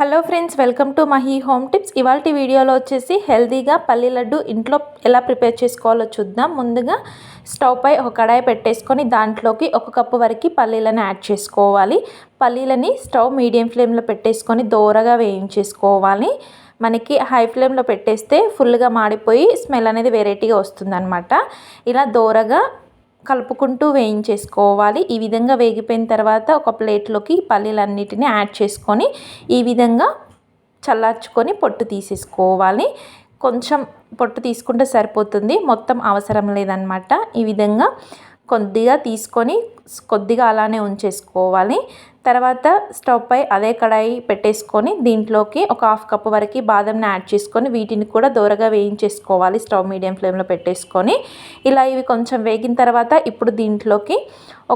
Hello friends welcome to Mahi home tips. ఇవాళ వీడియోలో వచ్చేసి హెల్తీగా పల్లి లడ్డు ఇంట్లో ఎలా ప్రిపేర్ చేసుకోవాలో చూద్దాం. ముందుగా స్టవ్ పై ఒక కడాయి పెట్టేసుకొని దాంట్లోకి ఒక కప్పు వరకు పల్లీలను యాడ్ చేసుకోవాలి. పల్లీలని స్టవ్ మీడియం ఫ్లేమ్లో పెట్టేసుకొని దోరగా వేయించేసుకోవాలి. మనకి హై ఫ్లేమ్లో పెట్టేస్తే ఫుల్గా మాడిపోయి స్మెల్ అనేది వెరైటీగా వస్తుందన్నమాట. ఇలా దోరగా కలుపుకుంటూ వేయించేసుకోవాలి. ఈ విధంగా వేగిపోయిన తర్వాత ఒక ప్లేట్లోకి పల్లీలన్నిటిని యాడ్ చేసుకొని ఈ విధంగా చల్లార్చుకొని పొట్టు తీసేసుకోవాలి. కొంచెం పొట్టు తీసుకుంటే సరిపోతుంది. మొత్తం అవసరం లేదనమాట ఈ విధంగా కొద్దిగా తీసుకొని కొద్దిగా అలానే ఉంచేసుకోవాలి. తర్వాత స్టవ్ పై అదే కడాయి పెట్టేసుకొని దీంట్లోకి ఒక హాఫ్ కప్ వరకు బాదంని యాడ్ చేసుకొని వీటిని కూడా దూరగా వేయించేసుకోవాలి. స్టవ్ మీడియం ఫ్లేమ్లో పెట్టేసుకొని ఇలా ఇవి కొంచెం వేగిన తర్వాత ఇప్పుడు దీంట్లోకి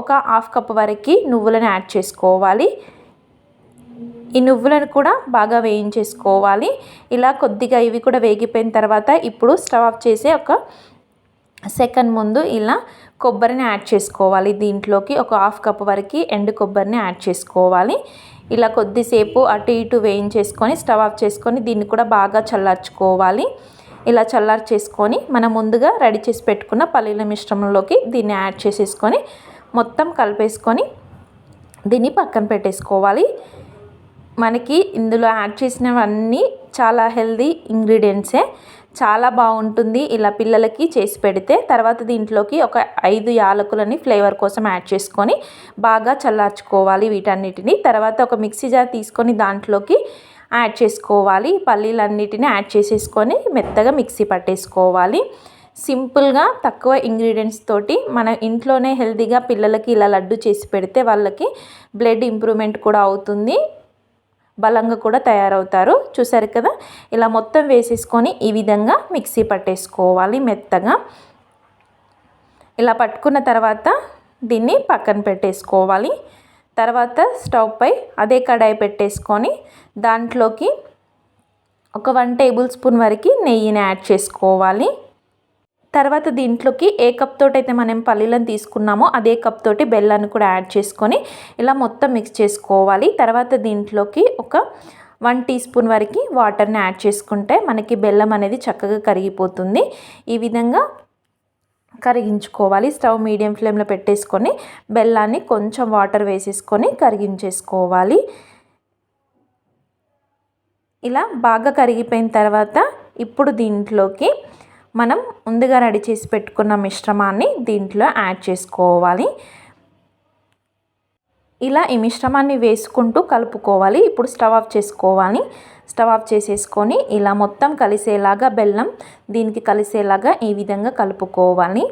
ఒక హాఫ్ కప్ వరకు నువ్వులను యాడ్ చేసుకోవాలి. ఈ నువ్వులను కూడా బాగా వేయించేసుకోవాలి. ఇలా కొద్దిగా ఇవి కూడా వేగిపోయిన తర్వాత ఇప్పుడు స్టవ్ ఆఫ్ చేసి ఒక సెకండ్ ముందు ఇలా కొబ్బరిని యాడ్ చేసుకోవాలి. దీంట్లోకి ఒక హాఫ్ కప్ వరకు ఎండు కొబ్బరిని యాడ్ చేసుకోవాలి. ఇలా కొద్దిసేపు అటు ఇటు వేయించేసుకొని స్టవ్ ఆఫ్ చేసుకొని దీన్ని కూడా బాగా చల్లార్చుకోవాలి. ఇలా చల్లార్చేసుకొని మనం ముందుగా రెడీ చేసి పెట్టుకున్న పల్లీల మిశ్రమంలోకి దీన్ని యాడ్ చేసేసుకొని మొత్తం కలిపేసుకొని దీన్ని పక్కన పెట్టేసుకోవాలి. మనకి ఇందులో యాడ్ చేసినవన్నీ చాలా హెల్దీ ఇంగ్రీడియంట్సే. చాలా బాగుంటుంది. ఇలా పిల్లలకి చేసి పెడితే తర్వాత దీంట్లోకి ఒక ఐదు యాలకులని ఫ్లేవర్ కోసం యాడ్ చేసుకొని బాగా చల్లార్చుకోవాలి వీటన్నిటిని. తర్వాత ఒక మిక్సీ జార్ తీసుకొని దాంట్లోకి యాడ్ చేసుకోవాలి. పల్లీలన్నిటిని యాడ్ చేసేసుకొని మెత్తగా మిక్సీ పట్టేసుకోవాలి. సింపుల్గా తక్కువ ఇంగ్రీడియంట్స్ తోటి మన ఇంట్లోనే హెల్తీగా పిల్లలకి ఇలా లడ్డు చేసి పెడితే వాళ్ళకి బ్లడ్ ఇంప్రూవ్మెంట్ కూడా అవుతుంది. బలంగా కూడా తయారవుతారు. చూసారు కదా? ఇలా మొత్తం వేసేసుకొని ఈ విధంగా మిక్సీ పట్టేసుకోవాలి మెత్తగా. ఇలా పట్టుకున్న తర్వాత దీన్ని పక్కన పెట్టేసుకోవాలి. తర్వాత స్టవ్ పై అదే కడాయి పెట్టేసుకొని దాంట్లోకి ఒక వన్ టేబుల్ స్పూన్ వరకు నెయ్యిని యాడ్ చేసుకోవాలి. తర్వాత దీంట్లోకి ఏ కప్ తోటి అయితే మనం పల్లీలను తీసుకున్నామో అదే కప్ తోటి బెల్లాన్ని కూడా యాడ్ చేసుకొని ఇలా మొత్తం మిక్స్ చేసుకోవాలి. తర్వాత దీంట్లోకి ఒక వన్ టీ స్పూన్ వరకు వాటర్ని యాడ్ చేసుకుంటే మనకి బెల్లం అనేది చక్కగా కరిగిపోతుంది. ఈ విధంగా కరిగించుకోవాలి. స్టవ్ మీడియం ఫ్లేమ్లో పెట్టేసుకొని బెల్లాన్ని కొంచెం వాటర్ వేసేసుకొని కరిగించేసుకోవాలి. ఇలా బాగా కరిగిపోయిన తర్వాత ఇప్పుడు దీంట్లోకి మనం ముందుగా రెడీ చేసి పెట్టుకున్న మిశ్రమాన్ని దీంట్లో యాడ్ చేసుకోవాలి. ఇలా ఈ మిశ్రమాన్ని వేసుకుంటూ కలుపుకోవాలి. ఇప్పుడు స్టవ్ ఆఫ్ చేసుకోవాలి. స్టవ్ ఆఫ్ చేసేసుకొని ఇలా మొత్తం కలిసేలాగా బెల్లం దీనికి కలిసేలాగా ఈ విధంగా కలుపుకోవాలి.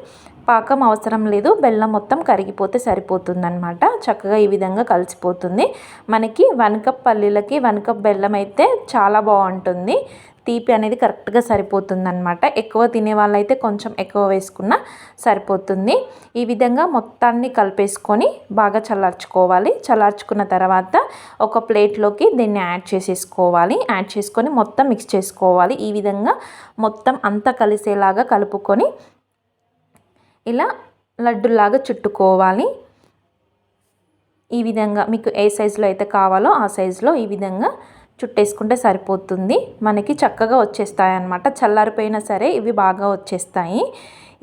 పాకం అవసరం లేదు బెల్లం మొత్తం కరిగిపోతే సరిపోతుందన్నమాట. చక్కగా ఈ విధంగా కలిసిపోతుంది. మనకి వన్ కప్ పల్లీలకి వన్ కప్ బెల్లం అయితే చాలా బాగుంటుంది. తీపి అనేది కరెక్ట్గా సరిపోతుంది అనమాట ఎక్కువ తినే వాళ్ళైతే కొంచెం ఎక్కువ వేసుకున్నా సరిపోతుంది. ఈ విధంగా మొత్తాన్ని కలిపేసుకొని బాగా చల్లార్చుకోవాలి. చల్లార్చుకున్న తర్వాత ఒక ప్లేట్లోకి దీన్ని యాడ్ చేసేసుకోవాలి. యాడ్ చేసుకొని మొత్తం మిక్స్ చేసుకోవాలి. ఈ విధంగా మొత్తం అంతా కలిసేలాగా కలుపుకొని ఇలా లడ్డులాగా చుట్టుకోవాలి. ఈ విధంగా మీకు ఏ సైజులో అయితే కావాలో ఆ సైజులో ఈ విధంగా చుట్టేసుకుంటే సరిపోతుంది. మనకి చక్కగా వచ్చేస్తాయి అన్నమాట చల్లారిపోయినా సరే ఇవి బాగా వచ్చేస్తాయి.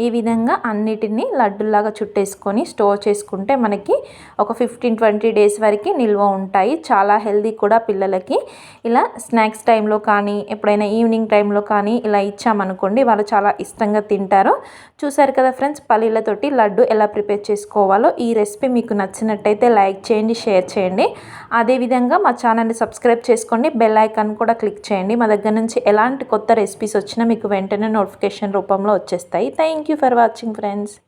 ఈ విధంగా అన్నిటినీ లడ్డులాగా చుట్టేసుకొని స్టోర్ చేసుకుంటే మనకి ఒక ఫిఫ్టీన్ ట్వంటీ డేస్ వరకు నిల్వ ఉంటాయి. చాలా హెల్దీ కూడా పిల్లలకి. ఇలా స్నాక్స్ టైంలో కానీ ఎప్పుడైనా ఈవినింగ్ టైంలో కానీ ఇలా ఇచ్చామనుకోండి వాళ్ళు చాలా ఇష్టంగా తింటారు. చూసారు కదా ఫ్రెండ్స్ పల్లీలతోటి లడ్డు ఎలా ప్రిపేర్ చేసుకోవాలో ఈ రెసిపీ మీకు నచ్చినట్టయితే లైక్ చేయండి షేర్ చేయండి. అదేవిధంగా మా ఛానల్ని సబ్స్క్రైబ్ చేసుకోండి బెల్ ఐకాన్ కూడా క్లిక్ చేయండి. మా దగ్గర నుంచి ఎలాంటి కొత్త రెసిపీస్ వచ్చినా మీకు వెంటనే నోటిఫికేషన్ రూపంలో వచ్చేస్తాయి. Thank you for watching friends